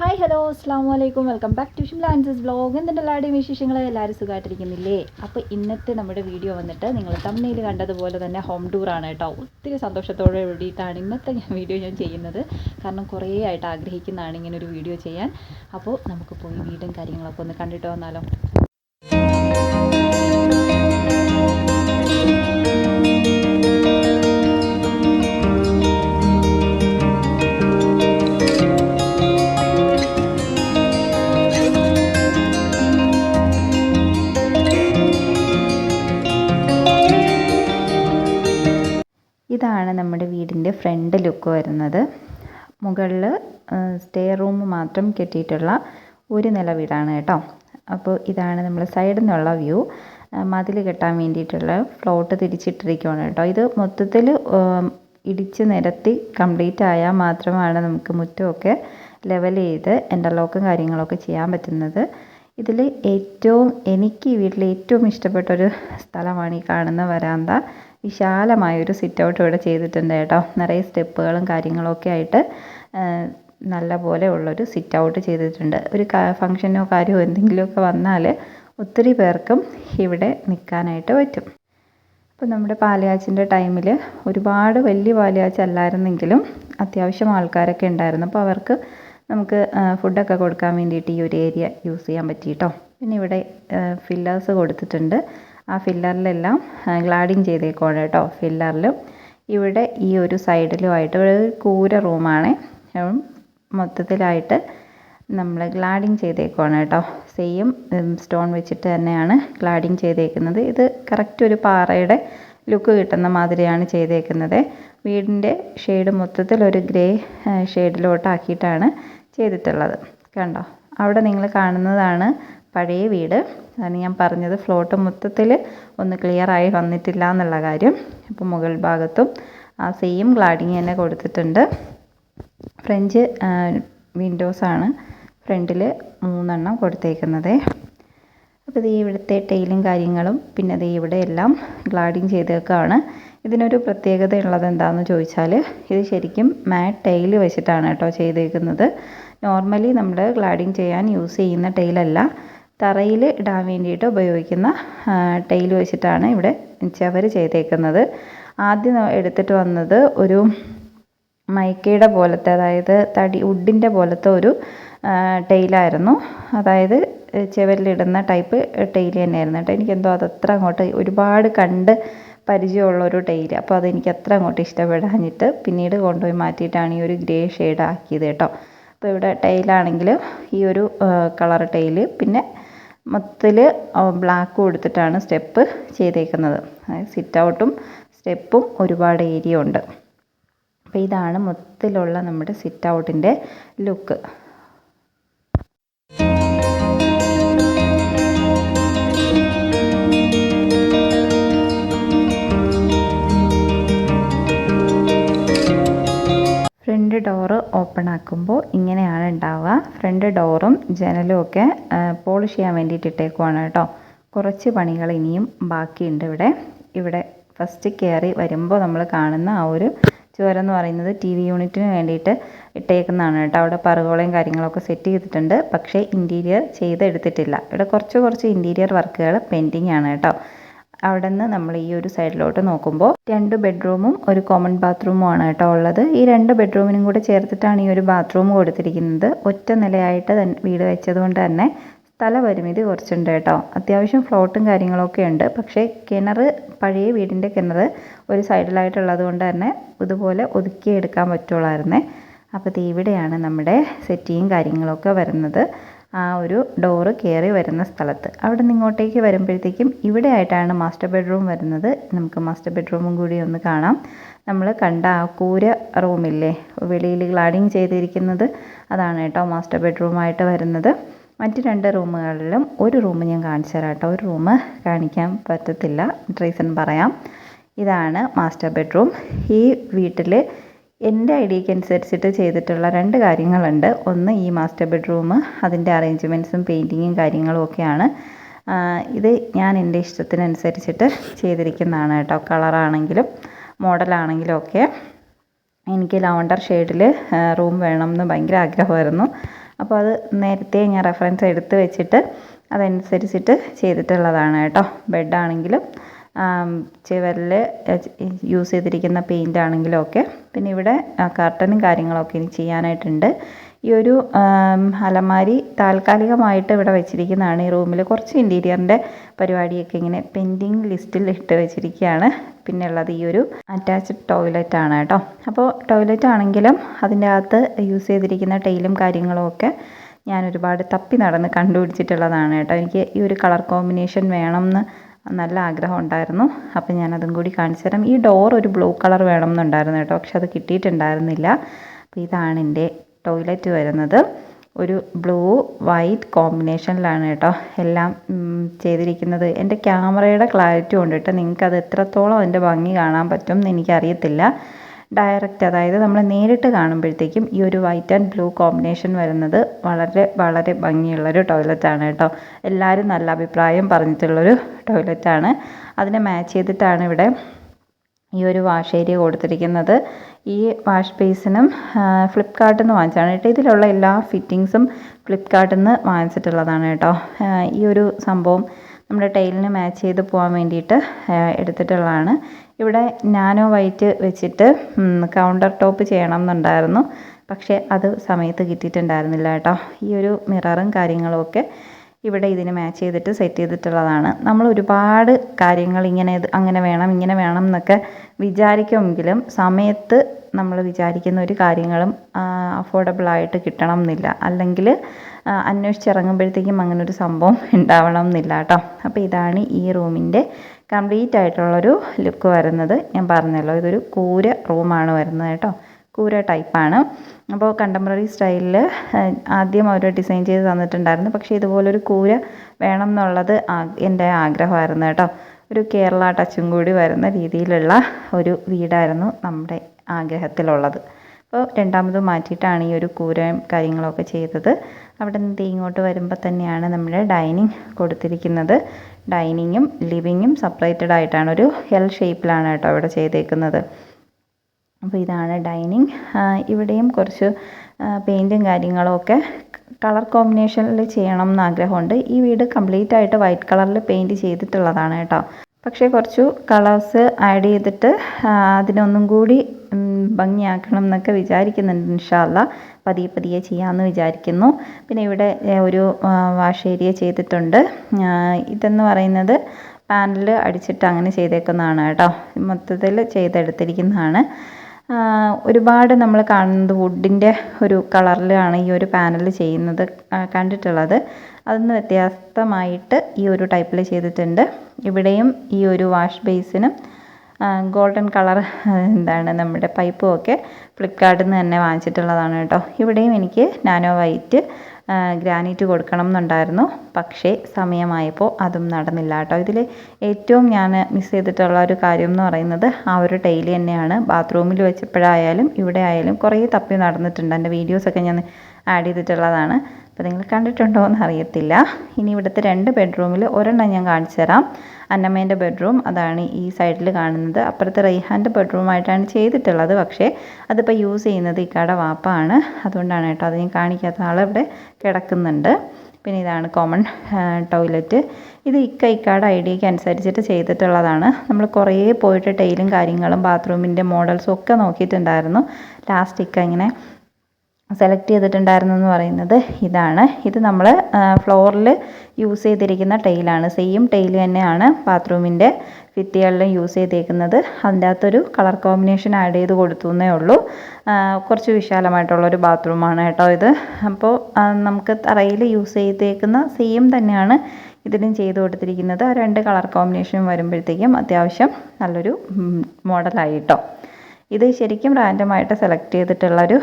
Hi hello അസ്സാം വലൈക്കും welcome back to Shimla ആൻസസ് വ്ളോഗ് എന്തിന്റെ എല്ലാവരുടെയും വിശേഷങ്ങൾ എല്ലാവരും സുഖമായിട്ടിരിക്കുന്നില്ലേ അപ്പോൾ ഇന്നത്തെ നമ്മുടെ വീഡിയോ വന്നിട്ട് നിങ്ങൾ തമ്മിൽ കണ്ടതുപോലെ തന്നെ ഹോം ടൂറാണ് കേട്ടോ. ഒത്തിരി സന്തോഷത്തോടെ കൂടിയിട്ടാണ് ഇന്നത്തെ ഞാൻ വീഡിയോ ഞാൻ ചെയ്യുന്നത്. കാരണം കുറേ ആയിട്ട് ആഗ്രഹിക്കുന്നതാണ് ഇങ്ങനെ ഒരു വീഡിയോ ചെയ്യാൻ. അപ്പോൾ നമുക്ക് പോയി വീടും കാര്യങ്ങളൊക്കെ ഒന്ന് കണ്ടിട്ട് വന്നാലോ. ഫ്രണ്ട് ലുക്ക് വരുന്നത്. മുകളിൽ സ്റ്റേ റൂം മാത്രം കെട്ടിയിട്ടുള്ള ഒരു നില വീടാണ് കേട്ടോ. അപ്പോൾ ഇതാണ് നമ്മൾ സൈഡിൽ നിന്നുള്ള വ്യൂ മതിൽ കെട്ടാൻ വേണ്ടിയിട്ടുള്ള ഫ്ലോട്ട് തിരിച്ചിട്ടിരിക്കുകയാണ് കേട്ടോ. ഇത് മൊത്തത്തിൽ ഇടിച്ച് നിരത്തി കംപ്ലീറ്റ് ആയാൽ മാത്രമാണ് നമുക്ക് മുറ്റമൊക്കെ ലെവൽ ചെയ്ത് ഇന്റർലോക്കും കാര്യങ്ങളൊക്കെ ചെയ്യാൻ പറ്റുന്നത്. ഇതിൽ ഏറ്റവും എനിക്ക് ഈ വീട്ടിൽ ഏറ്റവും ഇഷ്ടപ്പെട്ട ഒരു സ്ഥലമാണ് ഈ കാണുന്ന വരാന്ത. വിശാലമായൊരു സിറ്റ് ഔട്ട് ഇവിടെ ചെയ്തിട്ടുണ്ട് കേട്ടോ. നിറയെ സ്റ്റെപ്പുകളും കാര്യങ്ങളൊക്കെ ആയിട്ട് നല്ല പോലെ ഉള്ളൊരു സിറ്റ് ഔട്ട് ചെയ്തിട്ടുണ്ട്. ഒരു ഫംഗ്ഷനോ കാര്യമോ എന്തെങ്കിലുമൊക്കെ വന്നാൽ ഒത്തിരി പേർക്കും ഇവിടെ നിൽക്കാനായിട്ട് പറ്റും. അപ്പോൾ നമ്മുടെ പാലുകാച്ചിന്റെ ടൈമിൽ ഒരുപാട് വലിയ പാലുകാച്ച് അല്ലായിരുന്നെങ്കിലും അത്യാവശ്യം ആൾക്കാരൊക്കെ ഉണ്ടായിരുന്നു. അപ്പോൾ അവർക്ക് നമുക്ക് ഫുഡൊക്കെ കൊടുക്കാൻ വേണ്ടിയിട്ട് ഈ ഒരു ഏരിയ യൂസ് ചെയ്യാൻ പറ്റി കേട്ടോ. പിന്നെ ഇവിടെ ഫില്ലേഴ്സ് കൊടുത്തിട്ടുണ്ട്. ആ ഫില്ലറിലെല്ലാം ഗ്ലാഡിങ് ചെയ്തേക്കുവാണ് കേട്ടോ ഫില്ലറിലും. ഇവിടെ ഈ ഒരു സൈഡിലുമായിട്ട് ഒരു കൂര റൂമാണ്. മൊത്തത്തിലായിട്ട് നമ്മൾ ഗ്ലാഡിങ് ചെയ്തേക്കുവാണ് കേട്ടോ. സെയിം സ്റ്റോൺ വെച്ചിട്ട് തന്നെയാണ് ഗ്ലാഡിങ് ചെയ്തേക്കുന്നത്. ഇത് കറക്റ്റ് ഒരു പാറയുടെ ലുക്ക് കിട്ടുന്ന മാതിരിയാണ് ചെയ്തേക്കുന്നത്. വീടിന്റെ ഷെയ്ഡ് മൊത്തത്തിൽ ഒരു ഗ്രേ ഷെയ്ഡിലോട്ടാക്കിയിട്ടാണ് ചെയ്തിട്ടുള്ളത്. കണ്ടോ? അവിടെ നിങ്ങൾ കാണുന്നതാണ് പഴയ വീട്. അതാണ് ഞാൻ പറഞ്ഞത്. ഫ്ലോട്ട് മൊത്തത്തിൽ ഒന്ന് ക്ലിയർ ആയി വന്നിട്ടില്ല എന്നുള്ള കാര്യം. അപ്പോൾ മുകൾ ഭാഗത്തും ആ സെയിം ഗ്ലാഡിങ് തന്നെ കൊടുത്തിട്ടുണ്ട്. ഫ്രഞ്ച് വിൻഡോസ് ആണ് ഫ്രണ്ടിൽ മൂന്നെണ്ണം കൊടുത്തേക്കുന്നത്. അപ്പോൾ ഇത് ഇവിടുത്തെ ടൈലും കാര്യങ്ങളും പിന്നെ ഇത് ഇവിടെ എല്ലാം ഗ്ലാഡിങ് ചെയ്തേക്കാണ്. ഇതിനൊരു പ്രത്യേകത ഉള്ളത് എന്താണെന്ന് ചോദിച്ചാൽ ഇത് ശരിക്കും മാറ്റ് ടൈൽ വെച്ചിട്ടാണ് കേട്ടോ ചെയ്തേക്കുന്നത്. നോർമലി നമ്മൾ ഗ്ലാഡിങ് ചെയ്യാൻ യൂസ് ചെയ്യുന്ന ടൈലല്ല തറയിൽ ഇടാൻ വേണ്ടിയിട്ട് ഉപയോഗിക്കുന്ന ടൈൽ വെച്ചിട്ടാണ് ഇവിടെ ചവർ ചെയ്തേക്കുന്നത്. ആദ്യം എടുത്തിട്ട് വന്നത് ഒരു മൈക്കയുടെ പോലത്തെ അതായത് തടി വുഡിന്റെ പോലത്തെ ഒരു ടൈലായിരുന്നു. അതായത് ചുവരിലിടുന്ന ടൈപ്പ് ടൈൽ തന്നെയായിരുന്നു കേട്ടോ. എനിക്കെന്തോ അതത്ര അങ്ങോട്ട് ഒരുപാട് കണ്ട് പരിചയമുള്ള ഒരു ടൈൽ അപ്പോൾ അതെനിക്ക് അത്ര അങ്ങോട്ട് ഇഷ്ടപ്പെടാഞ്ഞിട്ട് പിന്നീട് കൊണ്ടുപോയി മാറ്റിയിട്ടാണ് ഈ ഒരു ഗ്രേ ഷെയ്ഡ് ആക്കിയത് കേട്ടോ. അപ്പോൾ ഇവിടെ ടൈലാണെങ്കിൽ ഈ ഒരു കളർ ടൈൽ പിന്നെ മൊത്തത്തിൽ ബ്ലാക്ക് കൊടുത്തിട്ടാണ് സ്റ്റെപ്പ് ചെയ്തേക്കുന്നത്. സിറ്റ് ഔട്ടും സ്റ്റെപ്പും ഒരുപാട് ഏരിയ ഉണ്ട്. അപ്പോൾ ഇതാണ് മൊത്തത്തിലുള്ള നമ്മുടെ സിറ്റ് ഔട്ടിന്റെ ലുക്ക് ഓപ്പൺ ആക്കുമ്പോൾ ഇങ്ങനെയാണ് ഉണ്ടാവുക ഫ്രണ്ട് ഡോറും ജനലും ഒക്കെ പോളിഷ് ചെയ്യാൻ വേണ്ടിയിട്ട് ഇട്ടേക്കുവാണ് കേട്ടോ. കുറച്ച് പണികൾ ഇനിയും ബാക്കിയുണ്ട് ഇവിടെ. ഇവിടെ ഫസ്റ്റ് കയറി വരുമ്പോൾ നമ്മൾ കാണുന്ന ആ ഒരു ചുവരെന്ന് പറയുന്നത് ടി വി യൂണിറ്റിന് വേണ്ടിയിട്ട് ഇട്ടേക്കുന്നതാണ് കേട്ടോ. അവിടെ പറകോളയും കാര്യങ്ങളൊക്കെ സെറ്റ് ചെയ്തിട്ടുണ്ട്. പക്ഷേ ഇന്റീരിയർ ചെയ്തെടുത്തിട്ടില്ല. ഇവിടെ കുറച്ച് കുറച്ച് ഇന്റീരിയർ വർക്കുകൾ പെൻഡിങ് ആണ് കേട്ടോ. അവിടെ നിന്ന് നമ്മൾ ഈ ഒരു സൈഡിലോട്ട് നോക്കുമ്പോൾ രണ്ട് ബെഡ്റൂമും ഒരു കോമൺ ബാത്റൂമും ആണ് കേട്ടോ ഉള്ളത്. ഈ രണ്ട് ബെഡ്റൂമിനും കൂടെ ചേർത്തിട്ടാണ് ഈ ഒരു ബാത്റൂം കൊടുത്തിരിക്കുന്നത്. ഒറ്റ നിലയായിട്ട് വീട് വെച്ചതുകൊണ്ട് തന്നെ സ്ഥലപരിമിതി കുറച്ചുണ്ട് കേട്ടോ. അത്യാവശ്യം ഫ്ലോട്ടും കാര്യങ്ങളൊക്കെ ഉണ്ട്. പക്ഷേ കിണർ പഴയ വീടിന്റെ കിണർ ഒരു സൈഡിലായിട്ടുള്ളത് കൊണ്ട് തന്നെ ഇതുപോലെ ഒതുക്കിയെടുക്കാൻ പറ്റുള്ളായിരുന്നേ. അപ്പോൾ ഇവിടെയാണ് നമ്മുടെ സെറ്റിയും കാര്യങ്ങളൊക്കെ വരുന്നത്. ആ ഒരു ഡോറ് കയറി വരുന്ന സ്ഥലത്ത്. അവിടെ നിന്ന് ഇങ്ങോട്ടേക്ക് വരുമ്പോഴത്തേക്കും ഇവിടെ ആയിട്ടാണ് മാസ്റ്റർ ബെഡ്റൂം വരുന്നത്. നമുക്ക് മാസ്റ്റർ ബെഡ്റൂമും കൂടി ഒന്ന് കാണാം. നമ്മൾ കണ്ട ആ കൂര റൂമില്ലേ വെളിയിൽ ഗ്ലാഡിങ് ചെയ്തിരിക്കുന്നത്. അതാണ് കേട്ടോ മാസ്റ്റർ ബെഡ്റൂമായിട്ട് വരുന്നത്. മറ്റ് രണ്ട് റൂമുകളിലും ഒരു റൂം ഞാൻ കാണിച്ചു തരാം കേട്ടോ. ഒരു റൂം കാണിക്കാൻ പറ്റത്തില്ല. റീസൺ പറയാം. ഇതാണ് മാസ്റ്റർ ബെഡ്റൂം ഈ വീട്ടിൽ എന്റെ ഐഡിയയ്ക്ക് അനുസരിച്ചിട്ട് ചെയ്തിട്ടുള്ള രണ്ട് കാര്യങ്ങളുണ്ട്. ഒന്ന് ഈ മാസ്റ്റർ ബെഡ്റൂം അതിന്റെ അറേഞ്ച്മെന്റ്സും പെയിന്റിങ്ങും കാര്യങ്ങളും ഒക്കെയാണ്. ഇത് ഞാൻ എന്റെ ഇഷ്ടത്തിനനുസരിച്ചിട്ട് ചെയ്തിരിക്കുന്നതാണ് കേട്ടോ. കളറാണെങ്കിലും മോഡലാണെങ്കിലും ഒക്കെ. എനിക്ക് ലവണ്ടർ ഷെയ്ഡിൽ റൂം വേണം എന്ന് ഭയങ്കര ആഗ്രഹമായിരുന്നു. അപ്പോൾ അത് നേരത്തെ ഞാൻ റെഫറൻസ് എടുത്ത് വെച്ചിട്ട് അതനുസരിച്ചിട്ട് ചെയ്തിട്ടുള്ളതാണ് കേട്ടോ. ബെഡാണെങ്കിലും ചുവരിൽ യൂസ് ചെയ്തിരിക്കുന്ന പെയിന്റ് ആണെങ്കിലും ഒക്കെ. പിന്നെ ഇവിടെ കർട്ടനും കാര്യങ്ങളൊക്കെ ഇനി ചെയ്യാനായിട്ടുണ്ട്. ഈ ഒരു അലമാരി താൽക്കാലികമായിട്ട് ഇവിടെ വെച്ചിരിക്കുന്നതാണ്. ഈ റൂമിൽ കുറച്ച് ഇന്റീരിയറിന്റെ പരിപാടിയൊക്കെ ഇങ്ങനെ പെൻഡിങ് ലിസ്റ്റിൽ ഇട്ട് വെച്ചിരിക്കുകയാണ്. പിന്നെ ഉള്ളത് ഈ ഒരു അറ്റാച്ച്ഡ് ടോയ്ലറ്റ് ആണ് കേട്ടോ. അപ്പോൾ ടോയ്ലറ്റ് ആണെങ്കിലും അതിന്റെ അകത്ത് യൂസ് ചെയ്തിരിക്കുന്ന ടൈലും കാര്യങ്ങളും ഒക്കെ ഞാൻ ഒരുപാട് തപ്പി നടന്ന് കണ്ടുപിടിച്ചിട്ടുള്ളതാണ് കേട്ടോ. എനിക്ക് ഈ ഒരു കളർ കോമ്പിനേഷൻ വേണമെന്ന് നല്ല ആഗ്രഹം ഉണ്ടായിരുന്നു. അപ്പം ഞാനതും കൂടി കാണിച്ചു തരാം. ഈ ഡോർ ഒരു ബ്ലൂ കളർ വേണമെന്നുണ്ടായിരുന്നു കേട്ടോ. പക്ഷെ അത് കിട്ടിയിട്ടുണ്ടായിരുന്നില്ല. അപ്പോൾ ഇതാണ് എന്റെ ടോയ്ലറ്റ് വരുന്നത്. ഒരു ബ്ലൂ വൈറ്റ് കോമ്പിനേഷനിലാണ് കേട്ടോ എല്ലാം ചെയ്തിരിക്കുന്നത്. എന്റെ ക്യാമറയുടെ ക്ലാരിറ്റി നിങ്ങൾക്ക് അത് എത്രത്തോളം അതിന്റെ ഭംഗി കാണാൻ പറ്റും എന്ന് എനിക്കറിയത്തില്ല. ഡയറക്റ്റ് അതായത് നമ്മൾ നേരിട്ട് കാണുമ്പോഴത്തേക്കും ഈ ഒരു വൈറ്റ് ആൻഡ് ബ്ലൂ കോമ്പിനേഷൻ വരുന്നത് വളരെ വളരെ ഭംഗിയുള്ളൊരു ടോയ്ലറ്റാണ് കേട്ടോ. എല്ലാവരും നല്ല അഭിപ്രായം പറഞ്ഞിട്ടുള്ളൊരു ടോയ്ലറ്റാണ് അതിനെ മാച്ച് ചെയ്തിട്ടാണ് ഇവിടെ ഈ ഒരു വാഷ് ഏരിയ കൊടുത്തിരിക്കുന്നത്. ഈ വാഷ് ബേസിനും ഫ്ലിപ്കാർട്ടിൽ നിന്ന് വാങ്ങിച്ചാണ് കേട്ടോ. ഇതിലുള്ള എല്ലാ ഫിറ്റിങ്സും ഫ്ലിപ്കാർട്ടിൽ നിന്ന് വാങ്ങിച്ചിട്ടുള്ളതാണ് കേട്ടോ. ഈ ഒരു സംഭവം നമ്മുടെ ടൈലിന് മാച്ച് ചെയ്ത് പോകാൻ വേണ്ടിയിട്ട് എടുത്തിട്ടുള്ളതാണ്. ഇവിടെ നാനോ വൈറ്റ് വെച്ചിട്ട് കൗണ്ടർ ടോപ്പ് ചെയ്യണം എന്നുണ്ടായിരുന്നു പക്ഷേ അത് സമയത്ത് കിട്ടിയിട്ടുണ്ടായിരുന്നില്ല കേട്ടോ. ഈ ഒരു മിററും കാര്യങ്ങളും ഒക്കെ ഇവിടെ ഇതിന് മാച്ച് ചെയ്തിട്ട് സെറ്റ് ചെയ്തിട്ടുള്ളതാണ്. നമ്മൾ ഒരുപാട് കാര്യങ്ങൾ ഇങ്ങനെ അങ്ങനെ വേണം ഇങ്ങനെ വേണം എന്നൊക്കെ വിചാരിക്കുമെങ്കിലും സമയത്ത് നമ്മൾ വിചാരിക്കുന്ന ഒരു കാര്യങ്ങളും അഫോർഡബിൾ ആയിട്ട് കിട്ടണം എന്നില്ല അല്ലെങ്കിൽ അന്വേഷിച്ചിറങ്ങുമ്പോഴത്തേക്കും അങ്ങനെ ഒരു സംഭവം ഉണ്ടാവണം എന്നില്ല കേട്ടോ. അപ്പോൾ ഇതാണ് ഈ റൂമിന്റെ കംപ്ലീറ്റ് ആയിട്ടുള്ളൊരു ലുക്ക് വരുന്നത് ഞാൻ പറഞ്ഞല്ലോ. ഇതൊരു കൂര റൂമാണ് വരുന്നത് കേട്ടോ. കൂര ടൈപ്പാണ് അപ്പോൾ കണ്ടംപററി സ്റ്റൈലിൽ ആദ്യം അവർ ഡിസൈൻ ചെയ്ത് തന്നിട്ടുണ്ടായിരുന്നു. പക്ഷേ ഇതുപോലൊരു കൂര വേണം എന്നുള്ളത് എന്റെ ആഗ്രഹമായിരുന്നു കേട്ടോ. ഒരു കേരള ടച്ചും കൂടി വരുന്ന രീതിയിലുള്ള ഒരു വീടായിരുന്നു നമ്മുടെ ആഗ്രഹത്തിലുള്ളത്. അപ്പോൾ രണ്ടാമത് മാറ്റിയിട്ടാണ് ഈ ഒരു കൂരയും കാര്യങ്ങളൊക്കെ ചെയ്തത്. അവിടെ നിന്ന് ഇങ്ങോട്ട് വരുമ്പോൾ തന്നെയാണ് നമ്മൾ ഡൈനിങ് കൊടുത്തിരിക്കുന്നത്. ഡൈനിങ്ങും ലിവിങ്ങും സെപ്പറേറ്റഡ് ആയിട്ടാണ് ഒരു എൽ ഷേപ്പിലാണ് കേട്ടോ ഇവിടെ ചെയ്തേക്കുന്നത്. അപ്പോൾ ഇതാണ് ഡൈനിങ്. ഇവിടെയും കുറച്ച് പെയിന്റും കാര്യങ്ങളൊക്കെ കളർ കോമ്പിനേഷനിൽ ചെയ്യണം എന്ന് ആഗ്രഹമുണ്ട്. ഈ വീട് കംപ്ലീറ്റ് ആയിട്ട് വൈറ്റ് കളറിൽ പെയിന്റ് ചെയ്തിട്ടുള്ളതാണ് കേട്ടോ. പക്ഷേ കുറച്ചു കളേഴ്സ് ആഡ് ചെയ്തിട്ട് അതിനൊന്നും കൂടി ഭംഗിയാക്കണം എന്നൊക്കെ വിചാരിക്കുന്നുണ്ട് ഇൻഷാല്ല പതിയെ പതിയെ ചെയ്യാമെന്ന് വിചാരിക്കുന്നു. പിന്നെ ഇവിടെ ഒരു വാഷ് ഏരിയ ചെയ്തിട്ടുണ്ട്. ഇതെന്ന് പറയുന്നത് പാനൽ അടിച്ചിട്ട് അങ്ങനെ ചെയ്തേക്കുന്നതാണ് കേട്ടോ. മൊത്തത്തിൽ ചെയ്തെടുത്തിരിക്കുന്നതാണ്. ഒരുപാട് നമ്മൾ കാണുന്നത് വുഡിന്റെ ഒരു കളറിലാണ് ഈ ഒരു പാനൽ ചെയ്യുന്നത് കണ്ടിട്ടുള്ളത്. അതിന്ന് വ്യത്യസ്തമായിട്ട് ഈ ഒരു ടൈപ്പിൽ ചെയ്തിട്ടുണ്ട്. ഇവിടെയും ഈ ഒരു വാഷ് ബേസിനും ഗോൾഡൻ കളർ എന്താണ് നമ്മുടെ പൈപ്പും ഒക്കെ ഫ്ലിപ്കാർട്ടിൽ നിന്ന് തന്നെ വാങ്ങിച്ചിട്ടുള്ളതാണ് കേട്ടോ. ഇവിടെയും എനിക്ക് നാനോ വൈറ്റ് ഗ്രാനൈറ്റ് കൊടുക്കണം എന്നുണ്ടായിരുന്നു. പക്ഷേ സമയമായപ്പോൾ അതും നടന്നില്ല കേട്ടോ. ഇതിൽ ഏറ്റവും ഞാൻ മിസ് ചെയ്തിട്ടുള്ള ഒരു കാര്യം എന്ന് പറയുന്നത് ആ ഒരു ടൈൽ തന്നെയാണ്. ബാത്റൂമിൽ വെച്ചപ്പോഴായാലും ഇവിടെ ആയാലും കുറേ തപ്പി നടന്നിട്ടുണ്ട്. എന്റെ വീഡിയോസൊക്കെ ഞാൻ ആഡ് ചെയ്തിട്ടുള്ളതാണ്. അപ്പോൾ നിങ്ങൾ കണ്ടിട്ടുണ്ടോ എന്ന് അറിയത്തില്ല. ഇനി ഇവിടുത്തെ രണ്ട് ബെഡ്റൂമിൽ ഒരെണ്ണം ഞാൻ കാണിച്ചു തരാം. അന്നമ്മേന്റെ ബെഡ്റൂം അതാണ് ഈ സൈഡിൽ കാണുന്നത്. അപ്പുറത്തെ റൈഹാന്റെ ബെഡ്റൂമായിട്ടാണ് ചെയ്തിട്ടുള്ളത്. പക്ഷേ അതിപ്പോൾ യൂസ് ചെയ്യുന്നത് ഈ കട വാപ്പാണ്. അതുകൊണ്ടാണ് കേട്ടോ അത് ഞാൻ കാണിക്കാത്ത ആളവിടെ കിടക്കുന്നുണ്ട്. പിന്നെ ഇതാണ് കോമൺ ടോയ്ലറ്റ് ഇത് ഇക്ക ഇക്കാട് ഐഡിയയ്ക്ക് അനുസരിച്ചിട്ട് ചെയ്തിട്ടുള്ളതാണ്. നമ്മൾ കുറേ പോയിട്ട് ടൈലും കാര്യങ്ങളും ബാത്റൂമിന്റെ മോഡൽസും ഒക്കെ നോക്കിയിട്ടുണ്ടായിരുന്നു. ലാസ്റ്റ് ഇക്ക ഇങ്ങനെ സെലക്ട് ചെയ്തിട്ടുണ്ടായിരുന്നു എന്ന് പറയുന്നത് ഇതാണ്. ഇത് നമ്മൾ ഫ്ലോറിൽ യൂസ് ചെയ്തിരിക്കുന്ന ടൈലാണ് സെയിം ടൈൽ തന്നെയാണ് ബാത്റൂമിന്റെ ഭിത്തികളിലും യൂസ് ചെയ്തേക്കുന്നത്. അതിന്റെ അകത്തൊരു കളർ കോമ്പിനേഷൻ ആഡ് ചെയ്ത് കൊടുത്തു എന്നേ ഉള്ളൂ കുറച്ച് വിശാലമായിട്ടുള്ളൊരു ബാത്റൂമാണ് കേട്ടോ ഇത്. അപ്പോൾ നമുക്ക് തറയിൽ യൂസ് ചെയ്തേക്കുന്ന സെയിം തന്നെയാണ് ഇതിലും ചെയ്ത് കൊടുത്തിരിക്കുന്നത്. രണ്ട് കളർ കോമ്പിനേഷൻ വരുമ്പോഴത്തേക്കും അത്യാവശ്യം നല്ലൊരു മോഡലായി കേട്ടോ. ഇത് ശരിക്കും റാൻഡമായിട്ട് സെലക്ട് ചെയ്തിട്ടുള്ളൊരു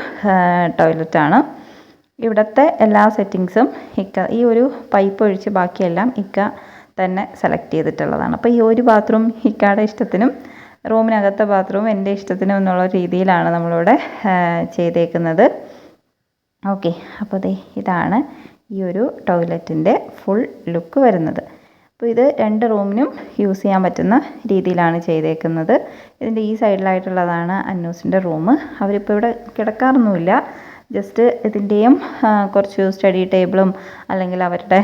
ആണ്. ഇവിടുത്തെ എല്ലാ സെറ്റിങ്സും ഇക്ക ഈ ഒരു പൈപ്പ് ഒഴിച്ച് ബാക്കിയെല്ലാം ഇക്ക തന്നെ സെലക്ട് ചെയ്തിട്ടുള്ളതാണ്. അപ്പോൾ ഈ ഒരു ബാത്റൂം ഇക്കയുടെ ഇഷ്ടത്തിനും റൂമിനകത്തെ ബാത്റൂം എന്റെ ഇഷ്ടത്തിനും എന്നുള്ള രീതിയിലാണ് നമ്മളിവിടെ ചെയ്തേക്കുന്നത്. ഓക്കെ അപ്പോൾ ദേ ഇതാണ് ഈ ഒരു ടോയ്ലറ്റിന്റെ ഫുൾ ലുക്ക് വരുന്നത്. അപ്പോൾ ഇത് രണ്ട് റൂമിനും യൂസ് ചെയ്യാൻ പറ്റുന്ന രീതിയിലാണ് ചെയ്തേക്കുന്നത്. ഇതിന്റെ ഈ സൈഡിലായിട്ടുള്ളതാണ് അന്നൂസിന്റെ റൂം. അവരിപ്പോൾ ഇവിടെ കിടക്കാറൊന്നുമില്ല. ജസ്റ്റ് ഇതിന്റെയും കുറച്ച് സ്റ്റഡി ടേബിളും അല്ലെങ്കിൽ അവരുടെ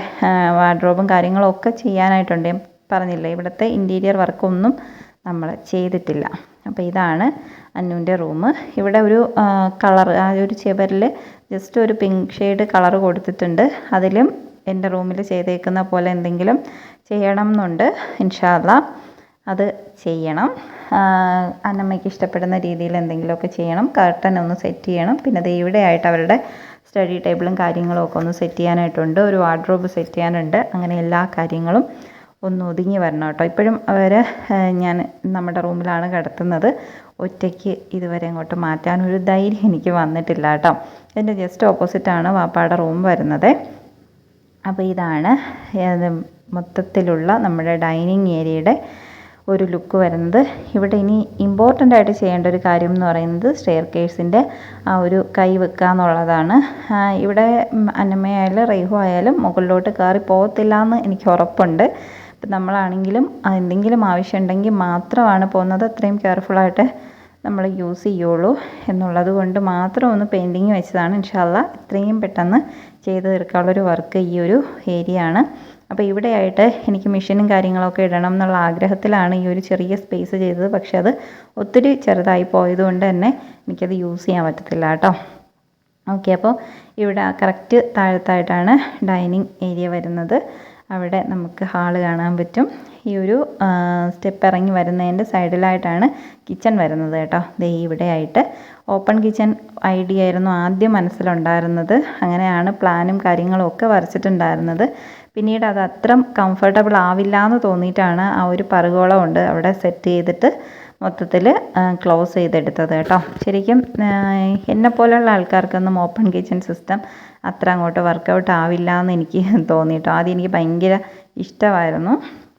വാർഡ്രോബും കാര്യങ്ങളും ഒക്കെ ചെയ്യാനായിട്ടുണ്ട്. പറഞ്ഞില്ല പറഞ്ഞില്ലേ ഇവിടുത്തെ ഇന്റീരിയർ വർക്കൊന്നും നമ്മൾ ചെയ്തിട്ടില്ല. അപ്പോൾ ഇതാണ് അന്നുവിന്റെ റൂം. ഇവിടെ ഒരു കളർ ആ ഒരു ചെവറിൽ ജസ്റ്റ് ഒരു പിങ്ക് ഷെയ്ഡ് കളർ കൊടുത്തിട്ടുണ്ട്. അതിലും എന്റെ റൂമിൽ ചെയ്തേക്കുന്ന പോലെ എന്തെങ്കിലും ചെയ്യണം എന്നുണ്ട് ഇൻഷാല്ല അത് ചെയ്യണം. അന്നമ്മയ്ക്ക് ഇഷ്ടപ്പെടുന്ന രീതിയിൽ എന്തെങ്കിലുമൊക്കെ ചെയ്യണം. കർട്ടൻ ഒന്ന് സെറ്റ് ചെയ്യണം. പിന്നെ ദേ ഇവിടെയായിട്ട് അവരുടെ സ്റ്റഡി ടേബിളും കാര്യങ്ങളും ഒക്കെ ഒന്ന് സെറ്റ് ചെയ്യാനായിട്ടുണ്ട്. ഒരു വാർഡ്രോബ് സെറ്റ് ചെയ്യാനുണ്ട്. അങ്ങനെ എല്ലാ കാര്യങ്ങളും ഒന്ന് ഒതുങ്ങി വരണം കേട്ടോ. ഇപ്പോഴും അവർ ഞാൻ നമ്മുടെ റൂമിലാണ് കിടത്തുന്നത്. ഒറ്റയ്ക്ക് ഇതുവരെ അങ്ങോട്ട് മാറ്റാൻ ഒരു ധൈര്യം എനിക്ക് വന്നിട്ടില്ല കേട്ടോ. എന്റെ ജസ്റ്റ് ഓപ്പോസിറ്റാണ് വാപ്പാടെ റൂം വരുന്നത്. അപ്പോൾ ഇതാണ് മൊത്തത്തിലുള്ള നമ്മുടെ ഡൈനിങ് ഏരിയയുടെ ഒരു ലുക്ക് വരുന്നത്. ഇവിടെ ഇനി ഇമ്പോർട്ടന്റ് ആയിട്ട് ചെയ്യേണ്ട ഒരു കാര്യം എന്ന് പറയുന്നത് സ്റ്റെയർ കേഴ്സിന്റെ ആ ഒരു കൈ വെക്കുക എന്നുള്ളതാണ്. ഇവിടെ അന്നമ്മയായാലും റൈഹു ആയാലും മുകളിലോട്ട് കയറി പോകത്തില്ല എന്ന് എനിക്ക് ഉറപ്പുണ്ട്. ഇപ്പം നമ്മളാണെങ്കിലും എന്തെങ്കിലും ആവശ്യം ഉണ്ടെങ്കിൽ മാത്രമാണ് പോകുന്നത്. അത്രയും കെയർഫുള്ളായിട്ട് നമ്മൾ യൂസ് ചെയ്യുള്ളൂ എന്നുള്ളത് കൊണ്ട് മാത്രം ഒന്ന് പെയിന്റിങ് വെച്ചതാണ്. ഇൻഷാല്ല ഇത്രയും പെട്ടെന്ന് ചെയ്ത് തീർക്കാനുള്ളൊരു വർക്ക് ഈ ഒരു ഏരിയ ആണ്. അപ്പോൾ ഇവിടെയായിട്ട് എനിക്ക് മെഷീനും കാര്യങ്ങളൊക്കെ ഇടണം എന്നുള്ള ആഗ്രഹത്തിലാണ് ഈ ഒരു ചെറിയ സ്പേസ് ചെയ്തത്. പക്ഷെ അത് ഒത്തിരി ചെറുതായി പോയതുകൊണ്ട് തന്നെ എനിക്കത് യൂസ് ചെയ്യാൻ പറ്റത്തില്ല കേട്ടോ. ഓക്കെ അപ്പോൾ ഇവിടെ കറക്റ്റ് താഴത്തായിട്ടാണ് ഡൈനിങ് ഏരിയ വരുന്നത്. അവിടെ നമുക്ക് ഹാൾ കാണാൻ പറ്റും. ഈ ഒരു സ്റ്റെപ്പ് ഇറങ്ങി വരുന്നതിന്റെ സൈഡിലായിട്ടാണ് കിച്ചൺ വരുന്നത് കേട്ടോ. ദേ ഇവിടെയായിട്ട് ഓപ്പൺ കിച്ചൺ ഐഡിയ ആയിരുന്നു ആദ്യം മനസ്സിലുണ്ടായിരുന്നത്. അങ്ങനെയാണ് പ്ലാനും കാര്യങ്ങളും ഒക്കെ വരച്ചിട്ടുണ്ടായിരുന്നത്. പിന്നീട് അത് അത്ര കംഫർട്ടബിൾ ആവില്ല എന്ന് തോന്നിയിട്ടാണ് ആ ഒരു പറുകോളം ഉണ്ട് അവിടെ സെറ്റ് ചെയ്തിട്ട് മൊത്തത്തിൽ ക്ലോസ് ചെയ്തെടുത്തത് കേട്ടോ. ശരിക്കും എന്നെ പോലെയുള്ള ആൾക്കാർക്കൊന്നും ഓപ്പൺ കിച്ചൺ സിസ്റ്റം അത്ര അങ്ങോട്ട് വർക്കൗട്ട് ആവില്ല എന്ന് എനിക്ക് തോന്നി കേട്ടോ. ആദ്യം എനിക്ക് ഭയങ്കര ഇഷ്ടമായിരുന്നു.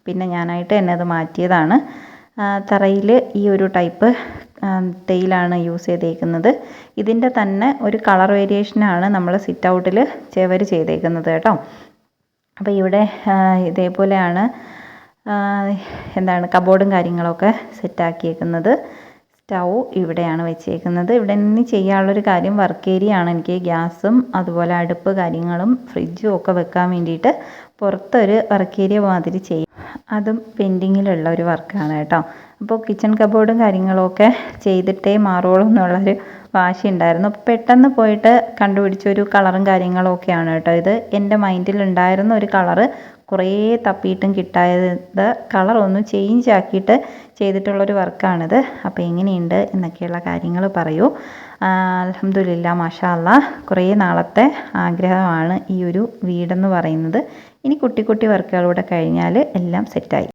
പിന്നെ ഞാനായിട്ട് എന്നെ അത് മാറ്റിയതാണ്. തറയിൽ ഈ ഒരു ടൈപ്പ് തേയിലാണ് യൂസ് ചെയ്തേക്കുന്നത്. ഇതിന്റെ തന്നെ ഒരു കളർ വേരിയേഷനാണ് നമ്മൾ സിറ്റ് ഔട്ടിൽ ചേവർ ചെയ്തേക്കുന്നത് കേട്ടോ. അപ്പോൾ ഇവിടെ ഇതേപോലെയാണ് എന്താണ് കബോർഡും കാര്യങ്ങളൊക്കെ സെറ്റാക്കിയേക്കുന്നത് സ്റ്റൗ ഇവിടെയാണ് വെച്ചേക്കുന്നത്. ഇവിടെ നിന്ന് ചെയ്യാനുള്ളൊരു കാര്യം വർക്ക് ഏരിയ ആണ്. എനിക്ക് ഗ്യാസും അതുപോലെ അടുപ്പ് കാര്യങ്ങളും ഫ്രിഡ്ജും ഒക്കെ വെക്കാൻ വേണ്ടിയിട്ട് പുറത്തൊരു വർക്ക് ഏരിയ മാതിരി ചെയ്യും അതും പെൻഡിങ്ങിലുള്ള ഒരു വർക്കാണ് കേട്ടോ. അപ്പോൾ കിച്ചൺ കബോർഡും കാര്യങ്ങളൊക്കെ ചെയ്തിട്ടേ മാറുള്ളൂ എന്നുള്ളൊരു വാശി ഉണ്ടായിരുന്നു പെട്ടെന്ന് പോയിട്ട് കണ്ടുപിടിച്ച ഒരു കളറും കാര്യങ്ങളും ഒക്കെയാണ് കേട്ടോ ഇത്. എന്റെ മൈൻഡിൽ ഉണ്ടായിരുന്ന ഒരു കളറ് കുറേ തപ്പിയിട്ടും കിട്ടായത് കളർ ഒന്ന് ചേഞ്ച് ആക്കിയിട്ട് ചെയ്തിട്ടുള്ളൊരു വർക്കാണിത് അപ്പോൾ എങ്ങനെയുണ്ട് എന്നൊക്കെയുള്ള കാര്യങ്ങൾ പറയൂ. അലഹമുല്ല മാഷാ അല്ല കുറേ നാളത്തെ ആഗ്രഹമാണ് ഈ ഒരു വീടെന്ന് പറയുന്നത്. ഇനി കുട്ടി കുട്ടി വർക്കുകളൂടെ കഴിഞ്ഞാൽ എല്ലാം സെറ്റായി